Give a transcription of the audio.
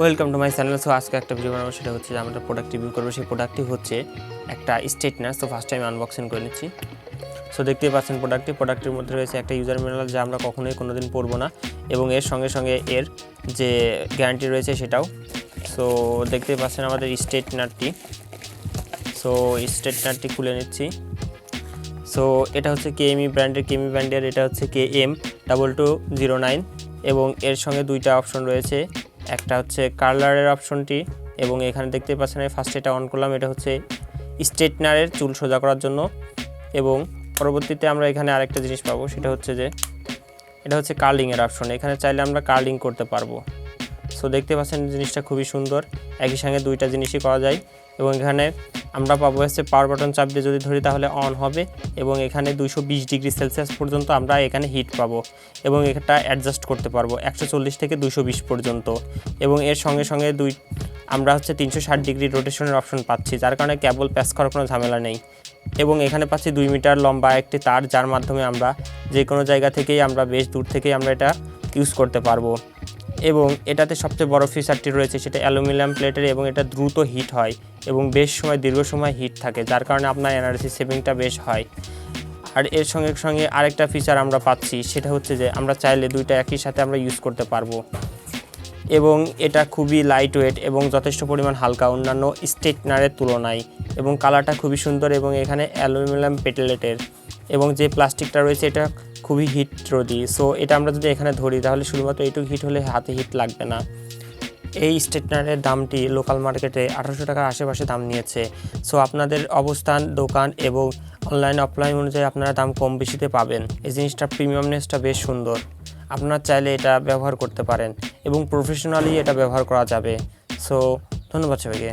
Welcome to my channel so আজকে একটা video বানাবো, সেটা হচ্ছে যে আমরা প্রোডাক্ট রিভিউ করব। সেই প্রোডাক্টটি হচ্ছে একটা স্টেটনার তো ফার্স্ট টাইম আনবক্সিং করে নিচ্ছি। সো দেখতেই পাচ্ছেন প্রোডাক্টটি প্রোডাক্টের মধ্যে রয়েছে একটা ইউজার ম্যানুয়াল যা আমরা কখনোই কোনো দিন পড়ব না। এবং এর সঙ্গে সঙ্গে এর যে গ্যারান্টি রয়েছে, সেটাও। সো দেখতেই পাচ্ছেন আমাদের স্টেটনারটি সো স্টেটনারটি খুলে নিচ্ছি। সো এটা হচ্ছে কে কেএমই ব্র্যান্ডের কে কেএমই ব্র্যান্ডের এটা হচ্ছে K M double two zero nine এবং এর সঙ্গে দুইটা অপশন রয়েছে। একটা হচ্ছে কার্লারের অপশনটি এবং এখানে দেখতে পাচ্ছেন আমি ফার্স্ট এটা অন করলাম, এটা হচ্ছে স্ট্রেটনারের চুল সোজা করার জন্য এবং পরবর্তীতে আমরা এখানে আরেকটা জিনিস পাবো, সেটা হচ্ছে যে এটা হচ্ছে কার্লিংয়ের অপশন এখানে চাইলে আমরা কার্লিং করতে পারব। সো দেখতে পাচ্ছেন জিনিসটা খুবই সুন্দর, একই সঙ্গে দুইটা জিনিসই করা যায়। এবং এখানে আমরা পাবো হচ্ছে পাওয়ার বাটন চাপ দিয়ে যদি ধরি তাহলে অন হবে এবং এখানে বিশ ডিগ্রি সেলসিয়াস পর্যন্ত আমরা এখানে হিট পাবো এবং এটা অ্যাডজাস্ট করতে পারব একশো চল্লিশ থেকে দুশো পর্যন্ত এবং এর সঙ্গে সঙ্গে দুই, আমরা হচ্ছে তিনশো ষাট ডিগ্রি রোটেশনের অপশন পাচ্ছি, যার কারণে কেবল প্যাস করার কোনো ঝামেলা নেই। এবং এখানে পাচ্ছি দুই মিটার লম্বা একটি তার, যার মাধ্যমে আমরা যে কোনো জায়গা থেকেই আমরা বেশ দূর থেকেই আমরা এটা ইউজ করতে পারব। এবং এটাতে সবচেয়ে বড় ফিচারটি রয়েছে সেটা অ্যালুমিনিয়াম প্লেটের এবং এটা দ্রুত হিট হয় এবং বেশ সময়, দীর্ঘ সময় হিট থাকে, যার কারণে আপনার এনার্জি সেভিংটা বেশ হয়। আর এর সঙ্গে সঙ্গে আরেকটা ফিচার আমরা পাচ্ছি, সেটা হচ্ছে যে আমরা চাইলে দুইটা একই সাথে আমরা ইউজ করতে পারব। এবং এটা খুবই লাইট ওয়েট এবং যথেষ্ট পরিমাণ হালকা, অন্যান্য স্টেটনারের তুলনায়। এবং কালারটা খুবই সুন্দর এবং এখানে অ্যালুমিনিয়াম পেটেলেটের। এবং যে প্লাস্টিকটা রয়েছে এটা খুবই হিট রোধী। সো এটা আমরা যদি এখানে ধরি, তাহলে শুধুমাত্র এইটুকু হিট হলে হাতে হিট লাগবে না। এই স্টেটনারের দামটি লোকাল মার্কেটে আঠারোশো টাকার আশেপাশে দাম নিয়েছে। সো আপনাদের অবস্থান, দোকান এবং অনলাইন, অফলাইন অনুযায়ী আপনারা দাম কম বেশিতে পাবেন। এই জিনিসটা প্রিমিয়ামনেসটা বেশ সুন্দর। আপনারা চাইলে এটা ব্যবহার করতে পারেন এবং প্রফেশনালি এটা ব্যবহার করা যাবে। সো ধন্যবাদ সবাইকে.